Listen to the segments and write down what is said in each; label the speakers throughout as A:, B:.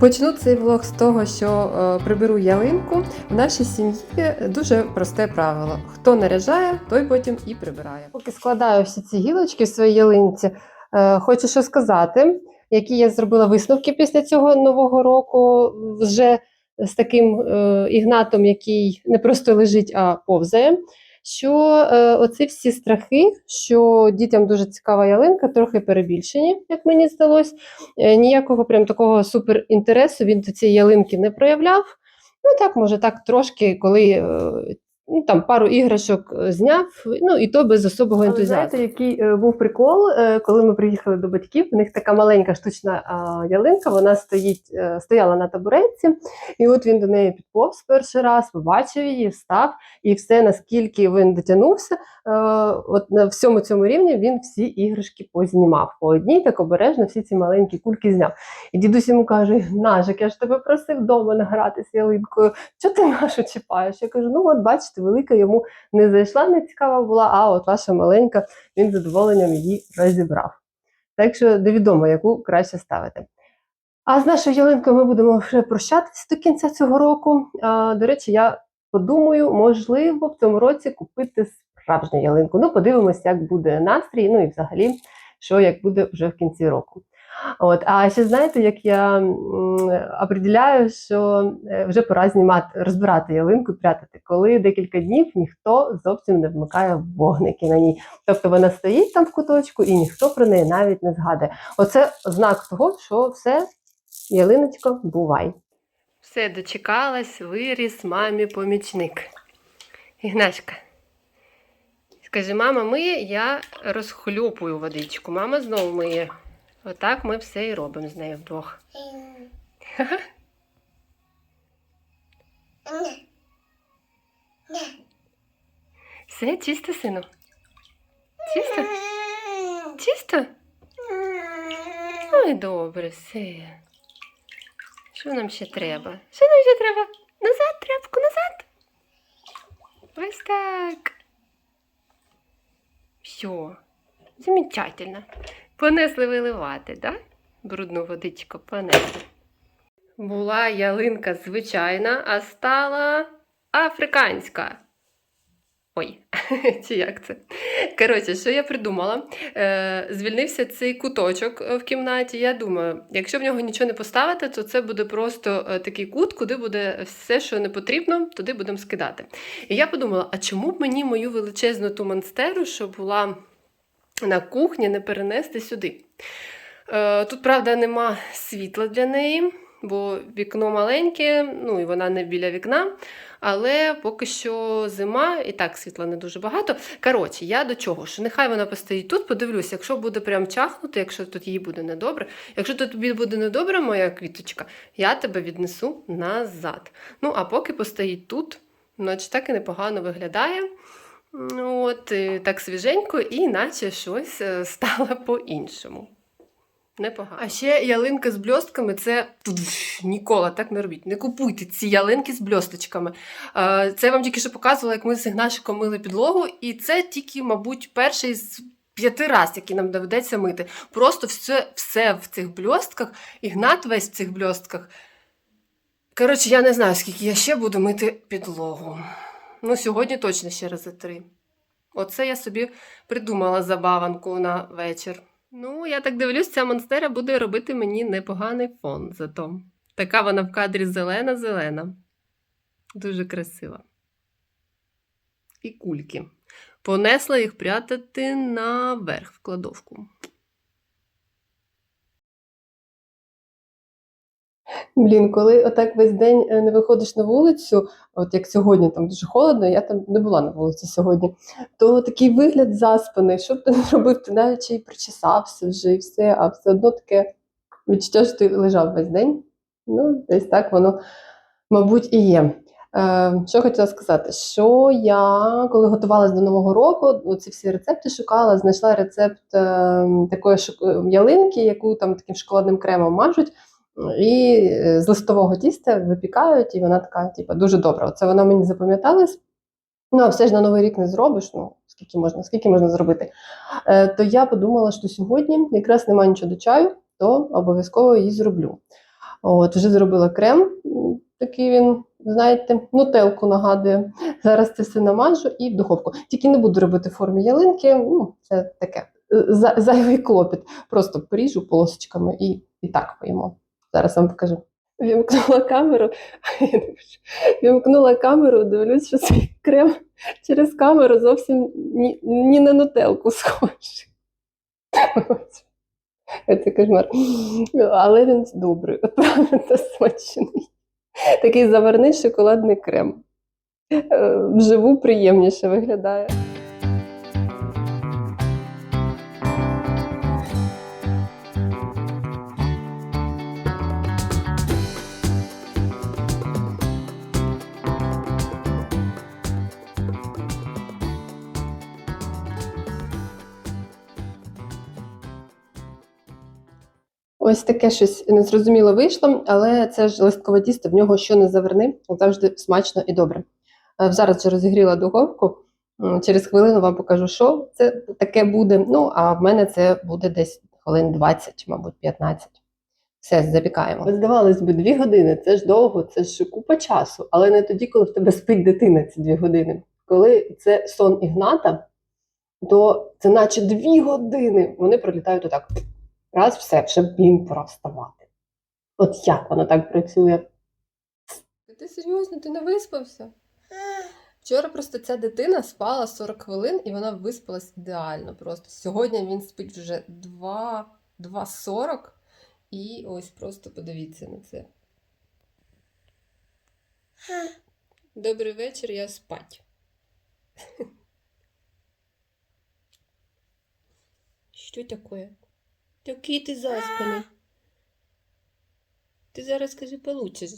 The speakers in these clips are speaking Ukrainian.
A: Почну цей влог з того, що е, приберу ялинку. В нашій сім'ї дуже просте правило: хто наряжає, той потім і прибирає. Поки складаю всі ці гілочки в своїй ялинці, е, хочу що сказати, які я зробила висновки після цього нового року, вже з таким е, ігнатом, який не просто лежить, а повзає. Що е, оці всі страхи, що дітям дуже цікава ялинка, трохи перебільшені, як мені здалось. Е, ніякого прям такого суперінтересу він до цієї ялинки не проявляв. Ну так, може, так трошки, коли е, там пару іграшок е, зняв, ну і то без особого
B: Але
A: ентузіазму.
B: знаєте, який е, був прикол, е, коли ми приїхали до батьків, у них така маленька штучна а, ялинка, вона стоїть, е, стояла на табуретці, і от він до неї підповз перший раз, побачив її, встав, і все, наскільки він дотягнувся, е, от на всьому цьому рівні він всі іграшки познімав. По одній так обережно всі ці маленькі кульки зняв. І дідусь йому каже: Нажик, я ж тебе просив вдома награти з ялинкою. Чого ти нашу чіпаєш? Я кажу, ну от бачите, велика йому не зайшла, не цікава була, а от ваша маленька, він з задоволенням її розібрав. Так що невідомо, яку краще ставити. А з нашою ялинкою ми будемо вже прощатися до кінця цього року. А, до речі, я подумаю, можливо, в цьому році купити справжню ялинку. Ну, подивимось, як буде настрій, ну і взагалі, що як буде вже в кінці року. От, а ще знаєте, як я определяю, що е, вже пора знімати, розбирати ялинку і прятати, коли декілька днів ніхто зовсім не вмикає вогники на ній. Тобто вона стоїть там в куточку і ніхто про неї навіть не згадує. Оце знак того, що все, ялиночко, бувай.
A: Все, дочекалась, виріс мамі помічник. Ігнашка. Скажи, мама миє, я розхлюпую водичку. Мама знову миє. Отак ми все і робимо з нею вдвох. Все, чисто, сину. Чисто? Чисто? Ой, добре, все. Що нам ще треба? Що нам ще треба? Назад, тряпку, назад. Ось так. Все. Замечательно. Понесли виливати, да? Брудну водичку понесли. Була ялинка звичайна, а стала африканська. Ой, чи як це? Коротше, що я придумала? Е, звільнився цей куточок е, в кімнаті. Я думаю, якщо в нього нічого не поставити, то це буде просто е, такий кут, куди буде все, що не потрібно, туди будемо скидати. І я подумала: а чому б мені мою величезну ту монстеру, що була на кухні, не перенести сюди? Е, тут, правда, нема світла для неї, бо вікно маленьке, ну і вона не біля вікна. Але поки що зима, і так світла не дуже багато. Коротше, я до чого? Що нехай вона постоїть тут, подивлюся, якщо буде прям чахнути, якщо тут їй буде недобре. Якщо тут тобі буде недобре, моя квіточка, я тебе віднесу назад. Ну, а поки постоїть тут, значить так і непогано виглядає. От, так свіженько, і наче щось е, стало по-іншому. Непогано. А ще ялинка з бльостками це ніколи так не робіть. Не купуйте ці ялинки з бльосточками. Це я вам тільки що показувала, як ми з Ігнашиком мили підлогу, і це тільки, мабуть, перший з п'яти раз, який нам доведеться мити. Просто все, все в цих бльостках, Ігнат весь в цих бльостках. Коротше, я не знаю, скільки я ще буду мити підлогу. Ну, сьогодні точно ще рази три. Оце я собі придумала забаванку на вечір. Ну, я так дивлюсь, ця монстера буде робити мені непоганий фон зато. Така вона в кадрі зелена-зелена. Дуже красива. І кульки. Понесла їх прятати наверх в кладовку. Блін, коли отак весь день е, не виходиш на вулицю, от як сьогодні там дуже холодно, я там не була на вулиці сьогодні, то такий вигляд заспаний, що б ти не робив, ти навіть і причесався вже і все, а все одно таке відчуття, що ти лежав весь день. Ну, десь так воно, мабуть, і є. Е, що хотіла сказати, що я, коли готувалася до Нового року, ці всі рецепти шукала, знайшла рецепт е, такої ялинки, яку там таким шоколадним кремом мажуть. І е, з листового тіста випікають, і вона така, типу, дуже добра. Це вона мені запам'яталась. Ну, а все ж на Новий рік не зробиш, ну, скільки можна, скільки можна зробити. Е, то я подумала, що сьогодні якраз немає нічого до чаю, то обов'язково її зроблю.
B: От, вже зробила крем. Такий він, знаєте, нутелку нагадує. Зараз це все намажу і в духовку. Тільки не буду робити в формі ялинки. Ну, це таке е, за- зайвий клопіт. Просто поріжу полосочками і, і так поїмо. Зараз вам покажу. Вімкнула камеру, вімкнула камеру, дивлюсь, що цей крем через камеру зовсім ні, ні на нутелку схожий. Це кошмар. Але він добрий, правда смачний. Такий заварний шоколадний крем. Е, Вживу приємніше виглядає. Ось таке щось незрозуміло вийшло, але це ж листкове тісто, в нього що не заверни, завжди смачно і добре. Е, Зараз вже розігріла духовку. Через хвилину вам покажу, що це таке буде. Ну, а в мене це буде десь хвилин 20, мабуть, 15. Все, запікаємо. Здавалось би, дві години це ж довго, це ж купа часу, але не тоді, коли в тебе спить дитина ці дві години. Коли це сон Ігната, то це наче дві години. Вони пролітають отак. Раз все, вже він пора вставати. От як воно так працює? Ти серйозно, ти не виспався? Вчора просто ця дитина спала 40 хвилин і вона виспалась ідеально. Просто сьогодні він спить вже 2.40. І ось просто подивіться на це. Добрий вечір, я спать. Що таке? Який ти заспаний. Ти зараз скажи получиш.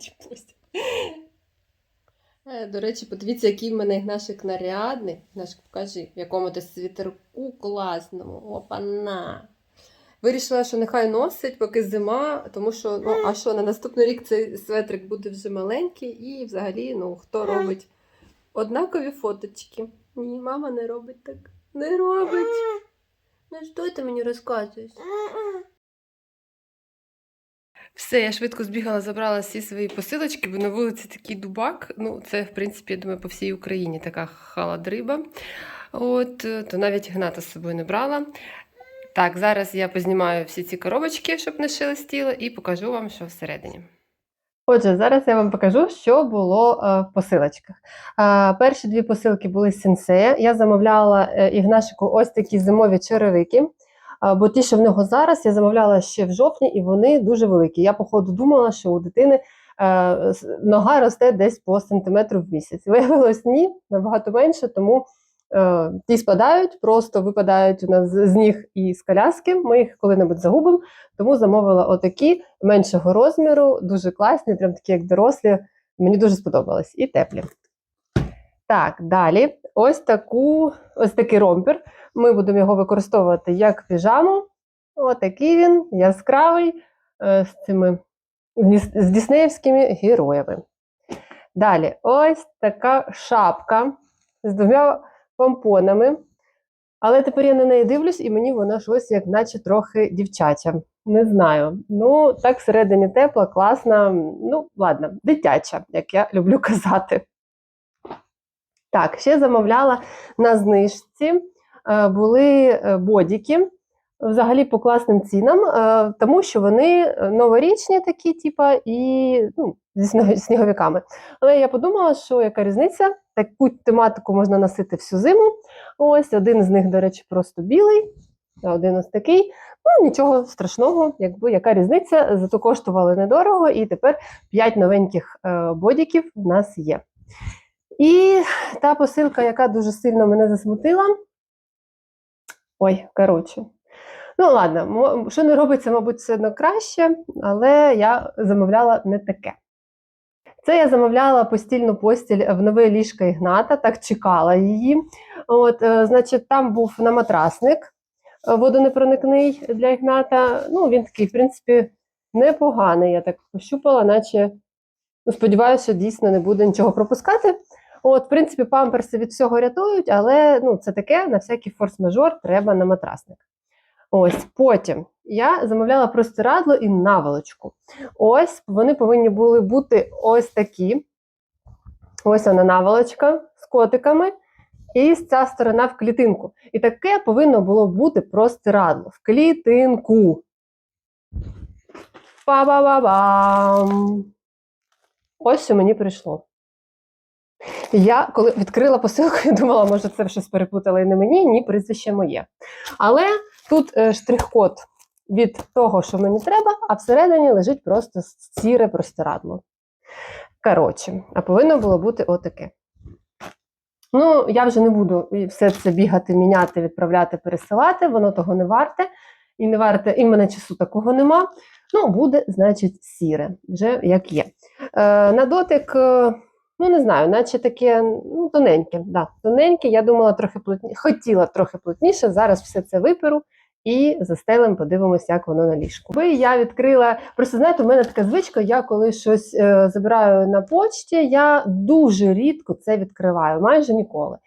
B: Чіпусь. Е, До речі, подивіться, який в мене Ігнашик нарядний. Ігнашик, покажи, в якому ти світерку класному. Опана. Вирішила, що нехай носить, поки зима, тому що, ну, а що, на наступний рік цей светрик буде вже маленький, і взагалі, ну, хто робить однакові фоточки. Ні, мама не робить так. Не робить. Ну, що ти мені розказуєш? Все, я швидко збігала, забрала всі свої посилочки, бо на вулиці такий дубак. Ну, це, в принципі, я думаю, по всій Україні така халадриба. От, то навіть Гната з собою не брала. Так, зараз я познімаю всі ці коробочки, щоб не шелестіло, і покажу вам, що всередині. Отже, зараз я вам покажу, що було е, в посилочках. Е, перші дві посилки були з сенсея. Я замовляла е, Ігнашику ось такі зимові черевики. Бо ті, що в нього зараз, я замовляла ще в жовтні, і вони дуже великі. Я, походу, думала, що у дитини нога росте десь по сантиметру в місяць. Виявилось, ні, набагато менше, тому ті спадають, просто випадають у нас з з ніг і з коляски. Ми їх коли-небудь загубимо. Тому замовила отакі меншого розміру, дуже класні, прям такі, як дорослі. Мені дуже сподобались і теплі. Так, далі. Ось таку, ось такий ромпер. Ми будемо його використовувати як піжаму. Отакий він, яскравий, е, з цими з діснеївськими героями. Далі, ось така шапка з двома помпонами. Але тепер я на неї дивлюсь, і мені вона щось, як наче трохи дівчача. Не знаю. Ну, так всередині тепла, класна. Ну, ладно, дитяча, як я люблю казати. Так, ще замовляла на знижці. е, Були е, бодіки. Взагалі по класним цінам, е, тому що вони новорічні такі, типа, і ну, зі сніговиками. Але я подумала, що яка різниця, таку тематику можна носити всю зиму. Ось один з них, до речі, просто білий, а один ось такий. Ну, нічого страшного, якби яка різниця, зато коштували недорого, і тепер 5 новеньких е, бодіків в нас є. І та посилка, яка дуже сильно мене засмутила. Ой, коротше. Ну, ладно, що не робиться, мабуть, все одно краще, але я замовляла не таке. Це я замовляла постільну постіль в нове ліжко Ігната, так чекала її. От, е, значить, там був наматрасник е, водонепроникний для Ігната. Ну, він такий, в принципі, непоганий. Я так пощупала, наче ну, сподіваюся, що дійсно не буде нічого пропускати. От, в принципі, памперси від всього рятують, але ну, це таке, на всякий форс-мажор треба на матрасник. Ось потім я замовляла простирадло і наволочку. Ось вони повинні були бути ось такі. Ось вона наволочка з котиками. І ця сторона в клітинку. І таке повинно було бути простирадло в клітинку. Па-ба-ба-бам! Ось що мені прийшло. Я коли відкрила посилку, я думала, може, це щось перепутали і не мені, ні, прізвище моє. Але тут е, штрих-код від того, що мені треба, а всередині лежить просто сіре простирадло. Коротше, а повинно було бути отаке. Ну, я вже не буду все це бігати, міняти, відправляти, пересилати, воно того не варте. І не варте, і в мене часу такого нема. Ну, буде, значить, сіре, вже як є. Е, на дотик, е, ну не знаю, наче таке ну, тоненьке. Да, тоненьке, я думала трохи плотніше, хотіла трохи плотніше. Зараз все це виперу і застелем, подивимося, як воно на ліжку. Ви я відкрила. Просто знаєте, у мене така звичка, я коли щось е, забираю на почті, я дуже рідко це відкриваю, майже ніколи.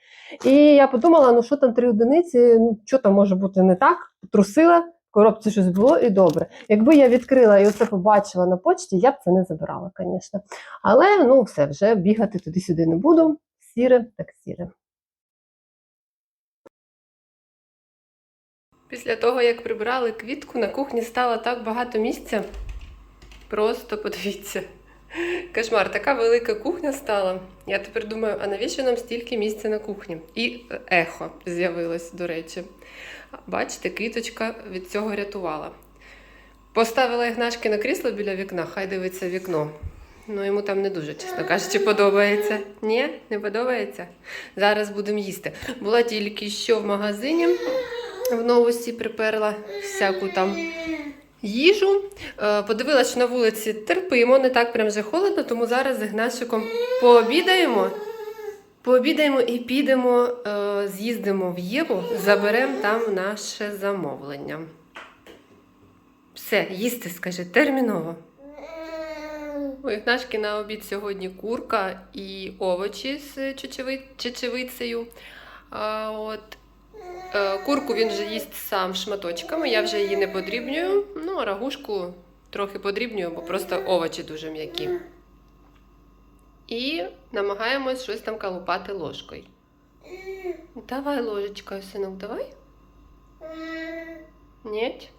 B: І я подумала, ну що там три одиниці, ну що там може бути не так? Трусила, коробці щось було і добре. Якби я відкрила і оце побачила на почті, я б це не забирала, звісно. Але ну все, вже бігати туди-сюди не буду. Сіре, так сіре.
A: Після того, як прибрали квітку, на кухні стало так багато місця. Просто подивіться. Кошмар, така велика кухня стала. Я тепер думаю, а навіщо нам стільки місця на кухні? І ехо з'явилось, до речі. Бачите, квіточка від цього рятувала. Поставила Ігнашки на крісло біля вікна, хай дивиться вікно. Ну, йому там не дуже, чесно кажучи, подобається. Ні, не подобається. Зараз будемо їсти. Була тільки що в магазині в новості приперла всяку там їжу. Е, Подивилась, що на вулиці терпимо, не так прям вже холодно, тому зараз з Ігнашиком пообідаємо. Пообідаємо і підемо, е, з'їздимо в Єву, заберемо там наше замовлення. Все, їсти, скажи, терміново. У Ігнашки на обід сьогодні курка і овочі з чечевицею. А, от, Курку він вже їсть сам шматочками, я вже її не подрібнюю. Ну, а рагушку трохи подрібнюю, бо просто овочі дуже м'які. І намагаємось щось там калупати ложкою. Давай ложечкою, синок, давай. Ні?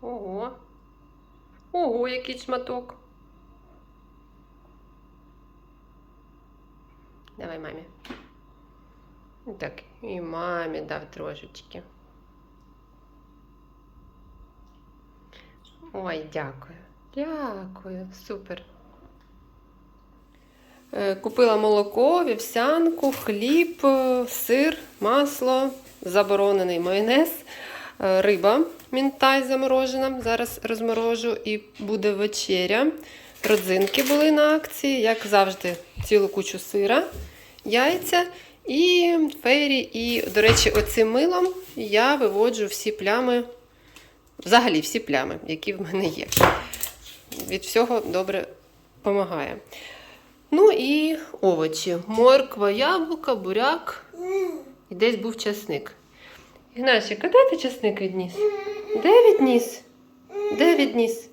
A: Ого. Ого, який шматок. Давай мамі. Так, і мамі дав трошечки. Ой, дякую. Дякую, супер. Е, Купила молоко, вівсянку, хліб, е, сир, масло, заборонений майонез, е, риба мінтай заморожена. Зараз розморожу і буде вечеря. Родзинки були на акції, як завжди, цілу кучу сира, яйця і фейрі. І, до речі, оцим милом я виводжу всі плями, взагалі всі плями, які в мене є. Від всього добре допомагає. Ну і овочі: морква, яблука, буряк. І десь був часник. Ігнашик, а де ти часник відніс? Де відніс? Де відніс?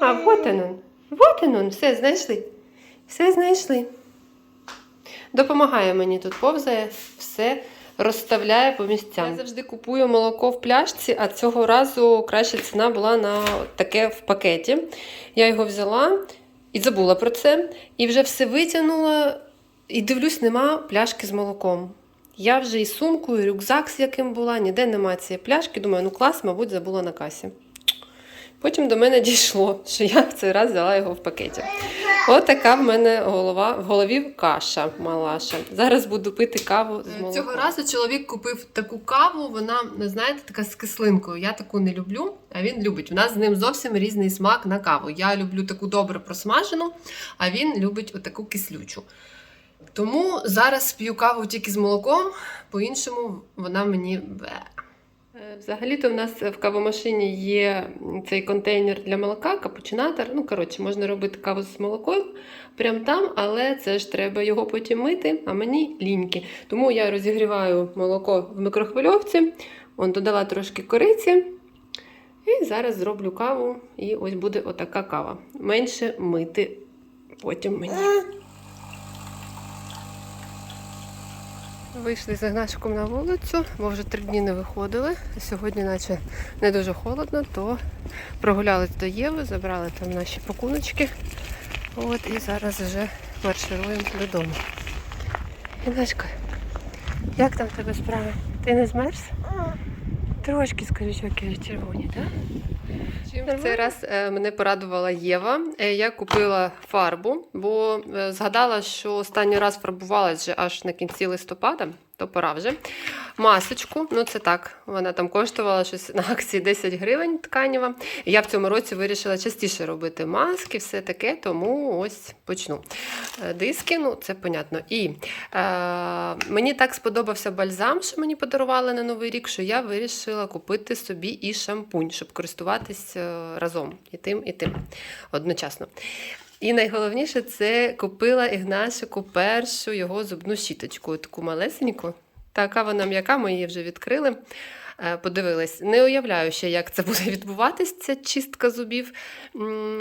A: А, вот он. Вот он, все знайшли. Все знайшли. Допомагає мені тут повзає, все розставляє по місцям. Я завжди купую молоко в пляшці, а цього разу краща ціна була на таке в пакеті. Я його взяла і забула про це. І вже все витягнула, і дивлюсь, нема пляшки з молоком. Я вже і сумку, і рюкзак, з яким була, ніде немає цієї пляшки. Думаю, ну клас, мабуть, забула на касі. Потім до мене дійшло, що я в цей раз взяла його в пакеті. От така в мене голова, в голові каша малаша. Зараз буду пити каву з молоком. Цього разу чоловік купив таку каву, вона, не знаєте, така з кислинкою. Я таку не люблю, а він любить. У нас з ним зовсім різний смак на каву. Я люблю таку добре просмажену, а він любить отаку кислючу. Тому зараз п'ю каву тільки з молоком, по-іншому вона мені. Е, Взагалі-то в нас в кавомашині є цей контейнер для молока, капучинатор. Ну, коротше, можна робити каву з молоком прямо там, але це ж треба його потім мити, а мені ліньки. Тому я розігріваю молоко в мікрохвильовці, он додала трошки кориці. І зараз зроблю каву, і ось буде отака кава. Менше мити потім мені. Вийшли з Ігнашиком на вулицю, бо вже три дні не виходили. Сьогодні, наче не дуже холодно, то прогулялись до Єви, забрали там наші пакуночки. От і зараз вже маршируємо додому. Ігнашка, як там тебе справи? Ти не змерз? Трошки, скажи, щоки червоні, так? В цей раз е, мене порадувала Єва. Е, Я купила фарбу, бо е, згадала, що останній раз фарбувалася аж на кінці листопада, то пора вже. Масочку, ну це так, вона там коштувала щось на акції 10 гривень тканіва. Я в цьому році вирішила частіше робити маски, все таке, тому ось почну. Е, Диски, ну це понятно. І е, мені так сподобався бальзам, що мені подарували на Новий рік, що я вирішила купити собі і шампунь, щоб користуватись е, разом і тим, і тим одночасно. І найголовніше це купила Ігнашику першу його зубну щіточку, таку малесеньку. Така вона м'яка, ми її вже відкрили. Е, Подивилась. Не уявляю ще, як це буде відбуватись, ця чистка зубів.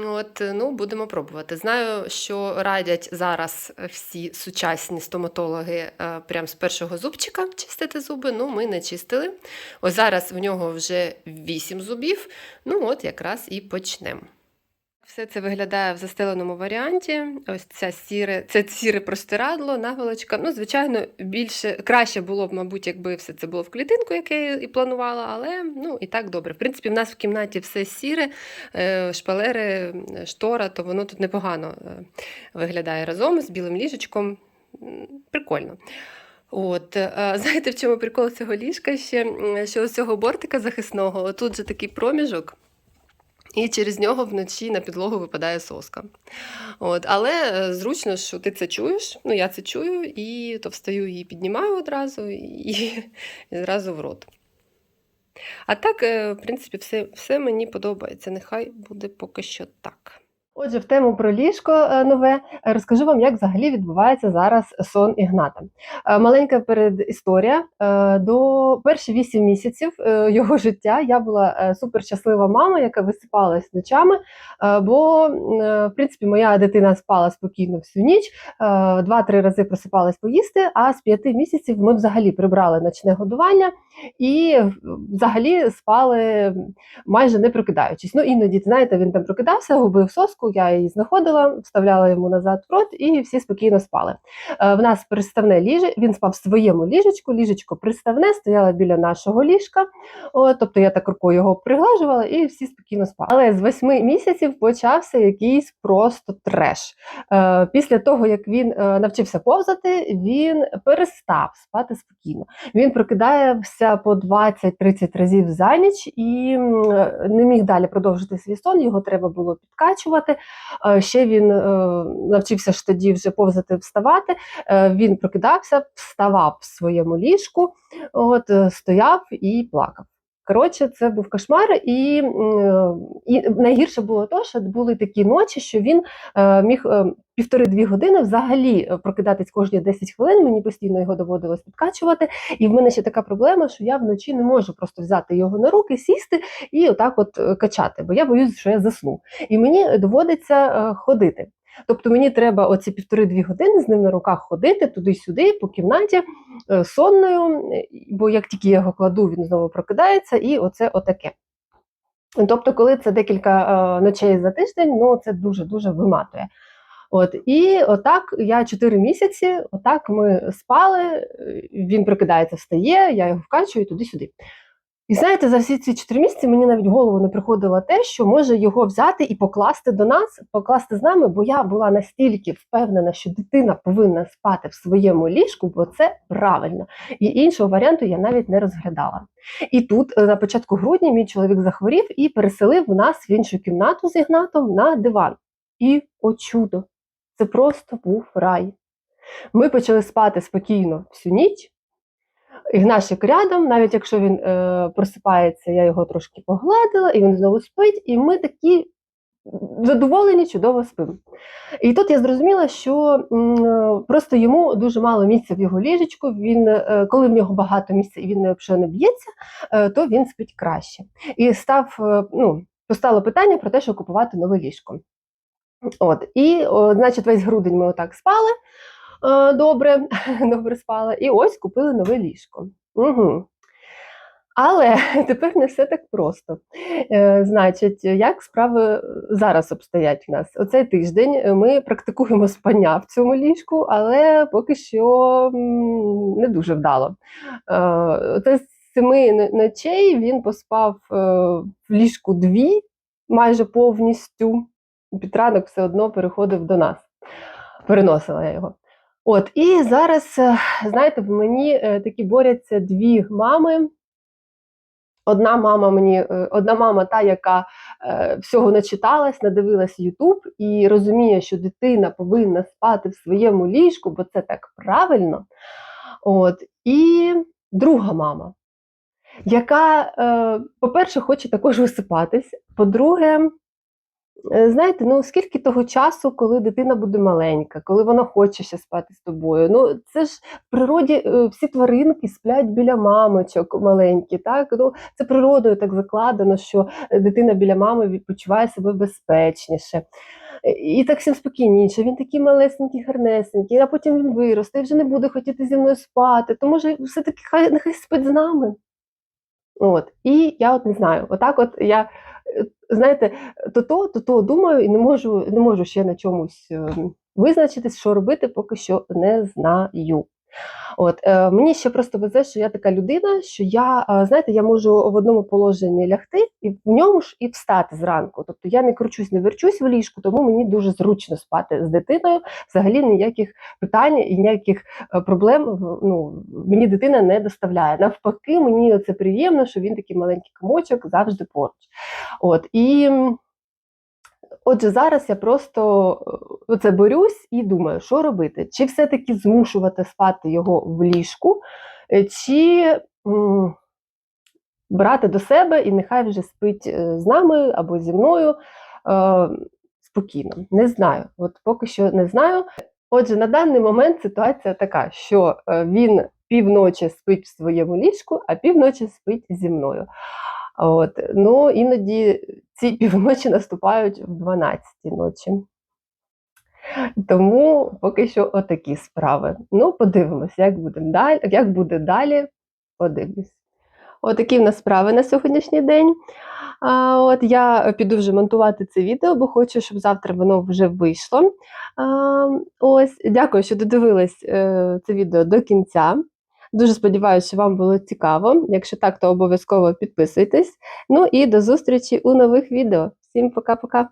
A: От, ну, будемо пробувати. Знаю, що радять зараз всі сучасні стоматологи е, прям з першого зубчика чистити зуби. Ну, ми не чистили. Ось зараз в нього вже 8 зубів. Ну, от якраз і почнемо. Все це виглядає в застеленому варіанті. Ось ця сіре, це сіре простирадло, наволочка. Ну, звичайно, більше краще було б, мабуть, якби все це було в клітинку, яке я і планувала, але ну і так добре. В принципі, в нас в кімнаті все сіре, е, шпалери, штора, то воно тут непогано е, виглядає разом з білим ліжечком. Прикольно. От, е, знаєте, в чому прикол цього ліжка ще? Що з цього бортика захисного, тут же такий проміжок. І через нього вночі на підлогу випадає соска. От, але е, зручно, що ти це чуєш. Ну, я це чую, і то встаю і піднімаю одразу, і, і зразу в рот. А так, е, в принципі, все, все мені подобається. Нехай буде поки що так.
B: Отже, в тему про ліжко е, нове е, розкажу вам, як взагалі відбувається зараз сон Ігната. Е, Маленька передісторія. До перші 8 місяців його життя я була суперщаслива мама, яка висипалась ночами. Бо, в принципі, моя дитина спала спокійно всю ніч, два-три рази просипалась поїсти. А з п'яти місяців ми взагалі прибрали ночне годування і взагалі спали майже не прокидаючись. Ну, іноді, знаєте, він там прокидався, губив соску, я її знаходила, вставляла йому назад в рот, і всі спокійно спали. Е, В нас приставне ліже, він спав в своєму ліжечку, ліжечко приставне, стояло біля нашого ліжка. Тобто я так рукою його приглажувала, і всі спокійно спали. Але з восьми місяців почався якийсь просто треш. Е, Після того, як він е, навчився повзати, він перестав спати спокійно. Він прокидається по 20-30 разів за ніч і не міг далі продовжити свій сон. Його треба було підкачувати. Е, Ще він е, навчився ж тоді вже повзати, вставати. Е, Він прокидався, вставав в своєму ліжку, от стояв і плакав. Коротше, це був кошмар, і, і найгірше було те, що були такі ночі, що він е, міг е, півтори-дві години взагалі е, прокидатись кожні 10 хвилин. Мені постійно його доводилось підкачувати. І в мене ще така проблема, що я вночі не можу просто взяти його на руки, сісти і отак от е, качати, бо я боюсь, що я засну. І мені доводиться е, ходити. Тобто мені треба оці півтори-дві години з ним на руках ходити туди-сюди, по кімнаті е, сонною, е, бо як тільки я його кладу, він знову прокидається, і оце отаке. Тобто, коли це декілька е, ночей за тиждень, ну це дуже-дуже виматує. От і отак я 4 місяці, отак ми спали. Він прикидається, встає, я його вкачую туди-сюди. І знаєте, за всі ці 4 місяці мені навіть голову не приходило те, що може його взяти і покласти до нас, покласти з нами, бо я була настільки впевнена, що дитина повинна спати в своєму ліжку, бо це правильно. І іншого варіанту я навіть не розглядала. І тут е, на початку грудня мій чоловік захворів і переселив нас в іншу кімнату з Ігнатом на диван. І о чудо! Це просто був рай. Ми почали спати спокійно всю ніч. Ігнашик рядом, навіть якщо він е, просипається, я його трошки погладила, і він знову спить, і ми такі задоволені, чудово спимо. І тут я зрозуміла, що м, е, просто йому дуже мало місця в його ліжечку. Він, е, коли в нього багато місця і він якщо не б'ється, е, то він спить краще. І став, е, ну, постало питання про те, що купувати нове ліжко. От, і, о, значить, весь грудень ми отак спали добре, добре спали, і ось купили нове ліжко. Угу. Але тепер не все так просто. Е, значить, як справи зараз обстоять в нас? Оцей тиждень е, ми практикуємо спання в цьому ліжку, але поки що не дуже вдало. Е, Оце з семи ночей він поспав е, в ліжку дві, майже повністю. Під ранок все одно переходив до нас. Переносила я його. От, і зараз, е, знаєте, в мені е, такі борються дві мами. Одна мама мені, е, одна мама, та, яка е, всього начиталась, надивилась Ютуб і розуміє, що дитина повинна спати в своєму ліжку, бо це так правильно. От, і друга мама, яка, е, по-перше, хоче також висипатись. По-друге, Знаєте, ну скільки того часу, коли дитина буде маленька, коли вона хоче ще спати з тобою. Ну це ж в природі е, всі тваринки сплять біля мамочок маленькі. Так ну це природою так закладено, що е, дитина біля мами відпочиває себе безпечніше. Е, І так всім спокійніше. Він такий малесенький, гарнесенький, а потім він виросте і вже не буде хотіти зі мною спати. То може, все-таки хай нехай спить з нами. От. І я от не знаю, отак от я, е, знаєте, то то, то то думаю і не можу, не можу ще на чомусь е, визначитись, що робити, поки що не знаю. От, е, мені ще просто везе, що я така людина, що я, е, знаєте, я можу в одному положенні лягти і в ньому ж і встати зранку. Тобто я не кручусь, не верчусь в ліжку, тому мені дуже зручно спати з дитиною. Взагалі ніяких питань і ніяких е, проблем ну, мені дитина не доставляє. Навпаки, мені це приємно, що він такий маленький комочок завжди поруч. От, і отже, зараз я просто е, оце борюсь і думаю, що робити? Чи все-таки змушувати спати його в ліжку, е, чи брати до себе і нехай вже спить е, з нами або зі мною е, спокійно. Не знаю. От поки що не знаю. Отже, на даний момент ситуація така, що він півночі спить в своєму ліжку, а півночі спить зі мною. От, ну, іноді ці півночі наступають в 12 ночі. Тому поки що отакі справи. Ну, подивимось, як буде далі, як буде далі, подивлюсь. Отакі в нас справи на сьогоднішній день. От я піду вже монтувати це відео, бо хочу, щоб завтра воно вже вийшло. Ось, дякую, що додивились е, це відео до кінця. Дуже сподіваюся, вам було цікаво. Якщо так, то обов'язково підписуйтесь. Ну і до зустрічі у нових відео. Всім пока-пока!